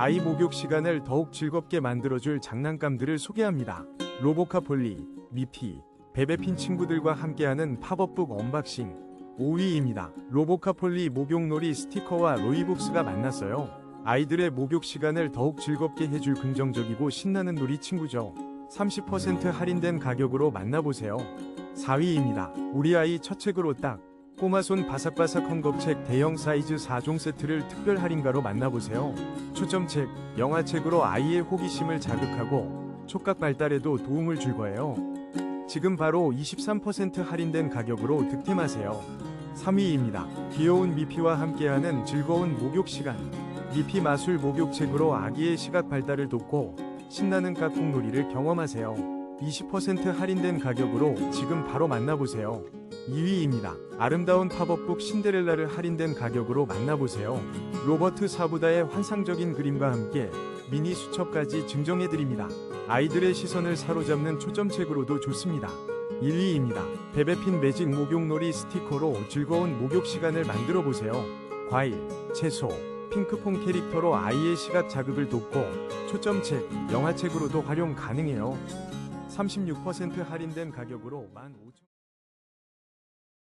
아이 목욕 시간을 더욱 즐겁게 만들어줄 장난감들을 소개합니다. 로보카 폴리, 미피, 베베핀 친구들과 함께하는 팝업북 언박싱 5위입니다. 로보카 폴리 목욕놀이 스티커와 로이북스가 만났어요. 아이들의 목욕 시간을 더욱 즐겁게 해줄 긍정적이고 신나는 놀이 친구죠. 30% 할인된 가격으로 만나보세요. 4위입니다. 우리 아이 첫 책으로 딱 꼬마손 바삭바삭 헝겊책 대형 사이즈 4종 세트를 특별 할인가로 만나보세요. 초점책, 영화책으로 아이의 호기심을 자극하고 촉각 발달에도 도움을 줄 거예요. 지금 바로 23% 할인된 가격으로 득템하세요. 3위입니다. 귀여운 미피와 함께하는 즐거운 목욕 시간. 미피 마술 목욕책으로 아기의 시각 발달을 돕고 신나는 깍꿍놀이를 경험하세요. 20% 할인된 가격으로 지금 바로 만나보세요. 2위입니다. 아름다운 팝업북 신데렐라를 할인된 가격으로 만나보세요. 로버트 사부다의 환상적인 그림과 함께 미니 수첩까지 증정해드립니다. 아이들의 시선을 사로잡는 초점책으로도 좋습니다. 1위입니다. 베베핀 매직 목욕놀이 스티커로 즐거운 목욕 시간을 만들어 보세요. 과일, 채소, 핑크퐁 캐릭터로 아이의 시각 자극을 돕고 초점책, 영화책으로도 활용 가능해요. 36% 할인된 가격으로 15,000원